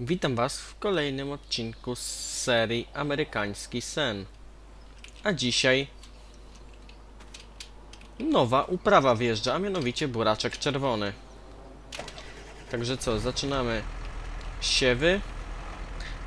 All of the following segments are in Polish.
Witam Was w kolejnym odcinku z serii Amerykański Sen. A dzisiaj nowa uprawa wjeżdża, a mianowicie buraczek czerwony. Także co, zaczynamy siewy.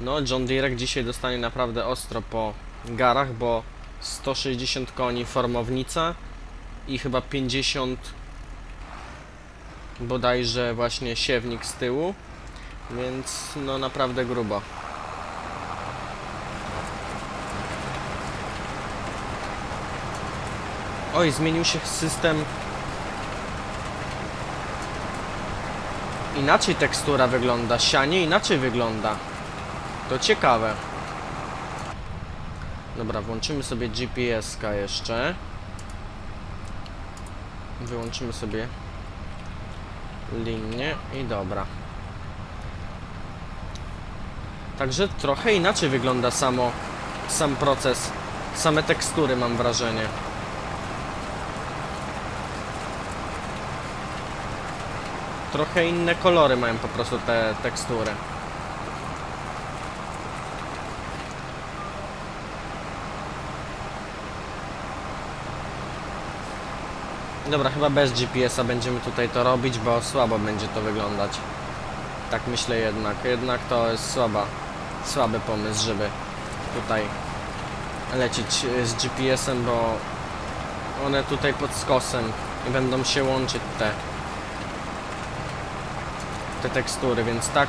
No, John Deere dzisiaj dostanie naprawdę ostro po garach, bo 160 koni formownica i chyba 50 bodajże właśnie siewnik z tyłu. Więc no naprawdę grubo. Oj, zmienił się system. Inaczej tekstura wygląda, sianie inaczej wygląda. To ciekawe. Dobra, włączymy sobie GPS-ka jeszcze. Wyłączymy sobie linię i dobra. Także trochę inaczej wygląda samo, sam proces, same tekstury mam wrażenie. Trochę inne kolory mają po prostu te tekstury. Dobra, chyba bez GPS-a będziemy tutaj to robić, bo słabo będzie to wyglądać. Tak myślę jednak. Jednak to jest słaba, słaby pomysł, żeby tutaj lecieć e, z GPS-em, bo one tutaj pod skosem i będą się łączyć te te tekstury, więc tak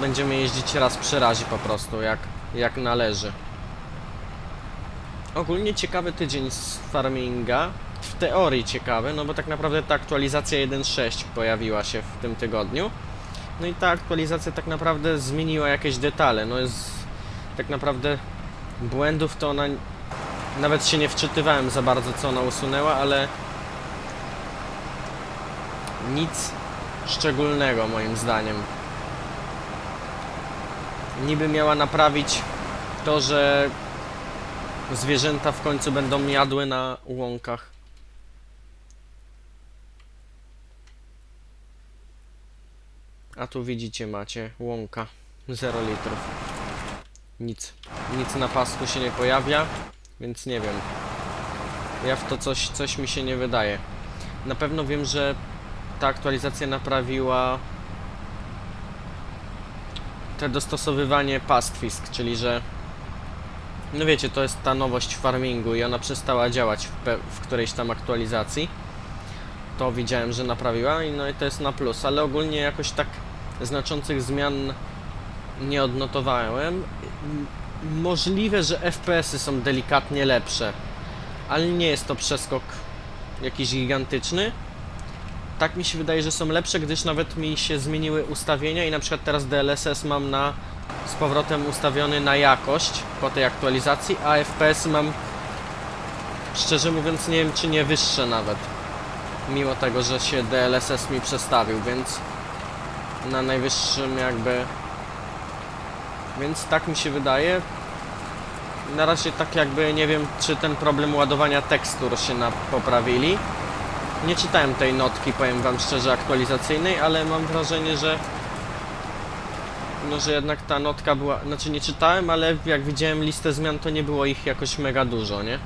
będziemy jeździć raz przy razie po prostu, jak, jak należy. Ogólnie ciekawy tydzień z farminga. W teorii ciekawy, no bo tak naprawdę ta aktualizacja 1.6 pojawiła się w tym tygodniu. No i ta aktualizacja tak naprawdę zmieniła jakieś detale. No jest tak naprawdę błędów to ona nawet się nie wczytywałem za bardzo co ona usunęła, ale nic szczególnego moim zdaniem. Niby miała naprawić to, że zwierzęta w końcu będą jadły na łąkach. Tu widzicie, macie łąka 0 litrów. Nic. Nic na pasku się nie pojawia, więc nie wiem. Ja w to coś, coś mi się nie wydaje. Na pewno wiem, że ta aktualizacja naprawiła te dostosowywanie pastwisk, czyli że no wiecie, to jest ta nowość w farmingu i ona przestała działać w, w którejś tam aktualizacji. To widziałem, że naprawiła i no i to jest na plus, ale ogólnie jakoś tak znaczących zmian nie odnotowałem. Możliwe, że FPS-y są delikatnie lepsze, ale nie jest to przeskok jakiś gigantyczny. Tak mi się wydaje, że są lepsze, gdyż nawet mi się zmieniły ustawienia i na przykład teraz DLSS mam na z powrotem ustawiony na jakość po tej aktualizacji, a FPS mam szczerze mówiąc nie wiem czy nie wyższe nawet. Mimo tego, że się DLSS mi przestawił, więc na najwyższym jakby więc tak mi się wydaje. Na razie tak jakby nie wiem czy ten problem ładowania tekstur się na poprawili. Nie czytałem tej notki, powiem wam szczerze, aktualizacyjnej, ale mam wrażenie, że no, że jednak ta notka była, znaczy nie czytałem, ale jak widziałem listę zmian, to nie było ich jakoś mega dużo, nie?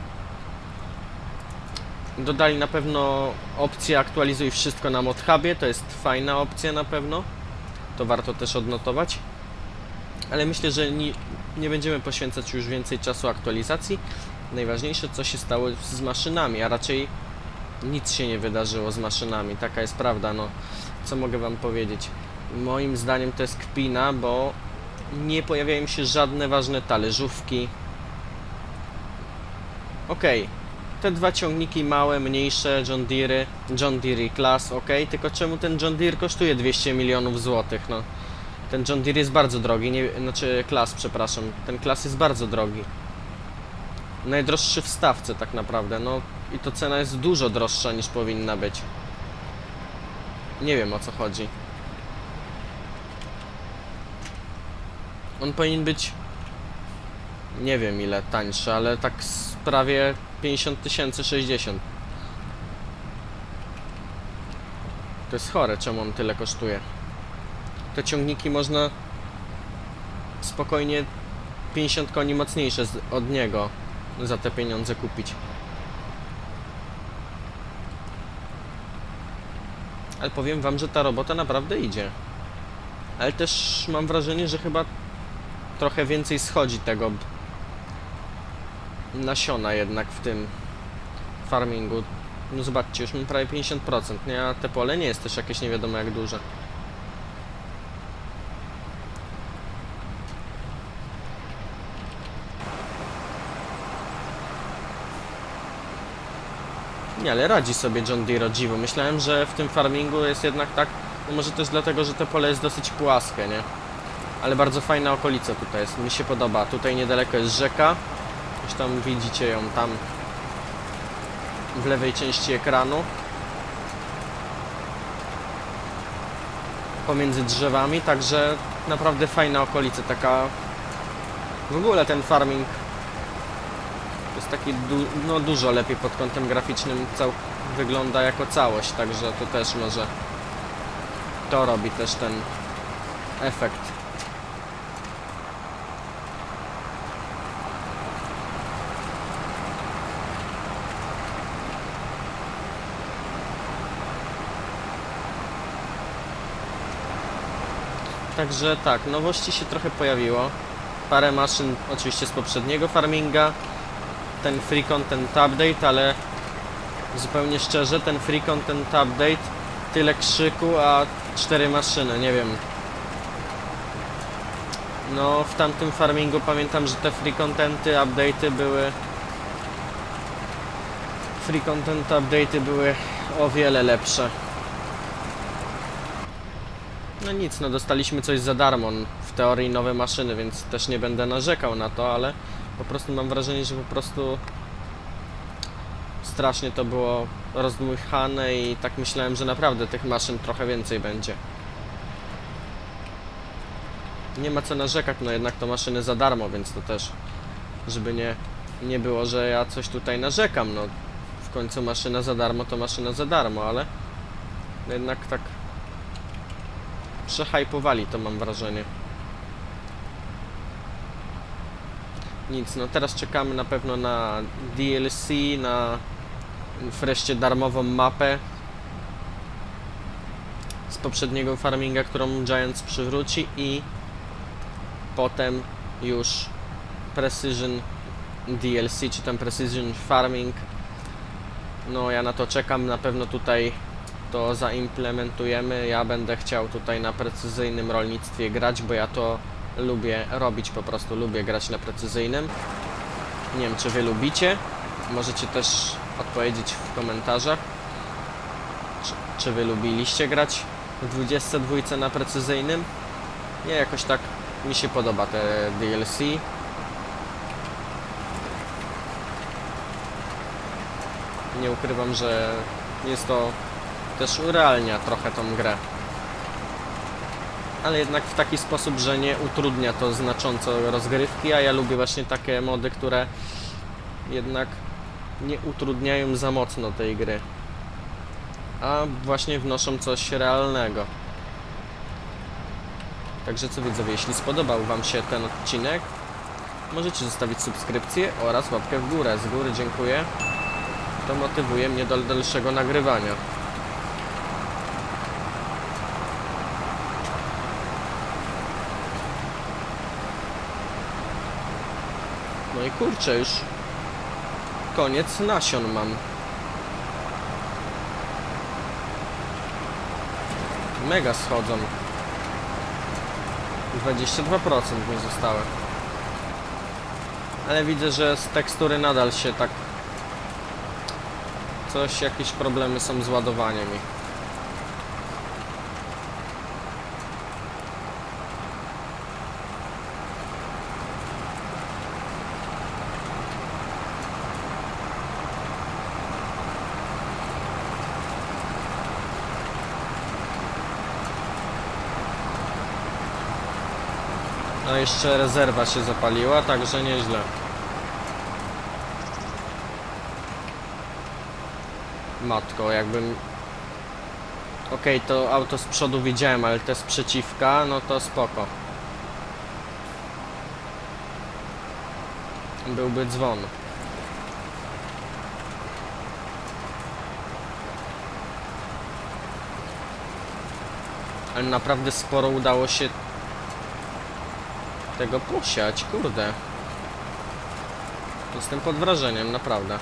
Dodali na pewno opcję aktualizuj wszystko na ModHubie, to jest fajna opcja na pewno. To warto też odnotować. Ale myślę, że nie, nie będziemy poświęcać już więcej czasu aktualizacji. Najważniejsze co się stało z maszynami, a raczej nic się nie wydarzyło z maszynami, taka jest prawda, no co mogę wam powiedzieć. Moim zdaniem to jest kpina, bo nie pojawiają się żadne ważne talerzówki. Okej, te dwa ciągniki małe, mniejsze, John Deere, John Deere Class, ok, tylko czemu ten John Deere kosztuje 200 milionów złotych, no. Ten John Deere jest bardzo drogi, nie, znaczy Class, przepraszam, ten Class jest bardzo drogi. Najdroższy w stawce tak naprawdę, no i to cena jest dużo droższa niż powinna być. Nie wiem o co chodzi. On powinien być nie wiem ile tańszy, ale tak prawie 50 tysięcy, 60. To jest chore, czemu on tyle kosztuje. Te ciągniki można spokojnie 50 koni mocniejsze od niego za te pieniądze kupić. Ale powiem wam, że ta robota naprawdę idzie. Ale też mam wrażenie, że chyba trochę więcej schodzi tego nasiona jednak w tym farmingu. No zobaczcie, już mam prawie 50%, nie? A te pole nie jest też jakieś nie wiadomo jak duże. Nie, ale radzi sobie John Deere dziwo. Myślałem, że w tym farmingu jest jednak tak, no może też dlatego, że te pole jest dosyć płaskie, nie? Ale bardzo fajna okolica tutaj jest, mi się podoba. Tutaj niedaleko jest rzeka. Tam widzicie ją tam w lewej części ekranu. Pomiędzy drzewami, także naprawdę fajna okolica, taka... W ogóle ten farming jest taki du no, dużo lepiej pod kątem graficznym cał wygląda jako całość, także to też może to robi też ten efekt. Także tak, nowości się trochę pojawiło. Parę maszyn oczywiście z poprzedniego farminga. Ten free content update, ale zupełnie szczerze, ten free content update tyle krzyku, a cztery maszyny, nie wiem. No, w tamtym farmingu pamiętam, że te free contenty, update'y były free content update'y były o wiele lepsze. No nic, no dostaliśmy coś za darmo, w teorii nowe maszyny, więc też nie będę narzekał na to, ale po prostu mam wrażenie, że po prostu strasznie to było rozdmuchane i tak myślałem, że naprawdę tych maszyn trochę więcej będzie. Nie ma co narzekać, no jednak to maszyny za darmo, więc to też, żeby nie, nie było, że ja coś tutaj narzekam, no w końcu maszyna za darmo to maszyna za darmo, ale jednak tak przehypowali to mam wrażenie. Nic, no teraz czekamy na pewno na DLC, na wreszcie darmową mapę z poprzedniego farminga, którą Giants przywróci i potem już Precision DLC, czy tam Precision Farming. No ja na to czekam, na pewno tutaj to zaimplementujemy. Ja będę chciał tutaj na precyzyjnym rolnictwie grać, bo ja to lubię robić, po prostu lubię grać na precyzyjnym. Nie wiem, czy wy lubicie. Możecie też odpowiedzieć w komentarzach. Czy, czy wy lubiliście grać w 22 na precyzyjnym? Nie, jakoś tak mi się podoba te DLC. Nie ukrywam, że jest to też urealnia trochę tą grę. Ale jednak w taki sposób, że nie utrudnia to znacząco rozgrywki, a ja lubię właśnie takie mody, które jednak nie utrudniają za mocno tej gry. A właśnie wnoszą coś realnego. Także co widzowie, jeśli spodobał Wam się ten odcinek, możecie zostawić subskrypcję oraz łapkę w górę. Z góry dziękuję. To motywuje mnie do dalszego nagrywania. No i kurczę, już koniec nasion mam. Mega schodzą. 22% mi zostały. Ale widzę, że z tekstury nadal się tak... Coś, jakieś problemy są z ładowaniem ich. No jeszcze rezerwa się zapaliła, także nieźle. Matko, jakbym... Okej, to auto z przodu widziałem, ale te z przeciwka, no to spoko. byłby dzwon. Ale naprawdę sporo udało się tego posiać, kurde. Jestem pod wrażeniem, naprawdę.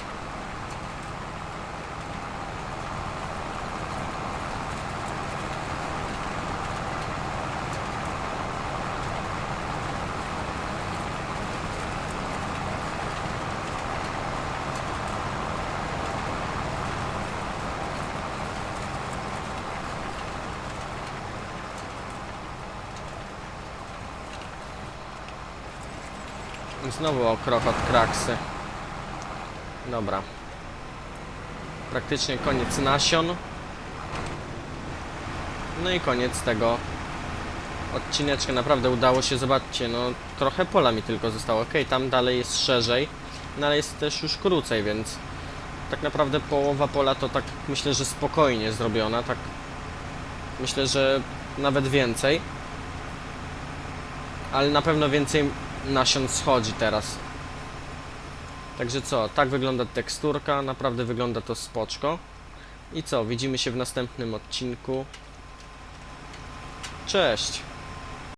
Znowu o krok od kraksy. Dobra. Praktycznie koniec nasion. No i koniec tego odcineczka. Naprawdę udało się, zobaczcie, no trochę pola mi tylko zostało. Ok, tam dalej jest szerzej, no ale jest też już krócej, więc tak naprawdę połowa pola to tak myślę, że spokojnie zrobiona. Tak myślę, że nawet więcej. Ale na pewno więcej nasion schodzi teraz. Także co, tak wygląda teksturka, naprawdę wygląda to spoczko. I co, widzimy się w następnym odcinku. Cześć!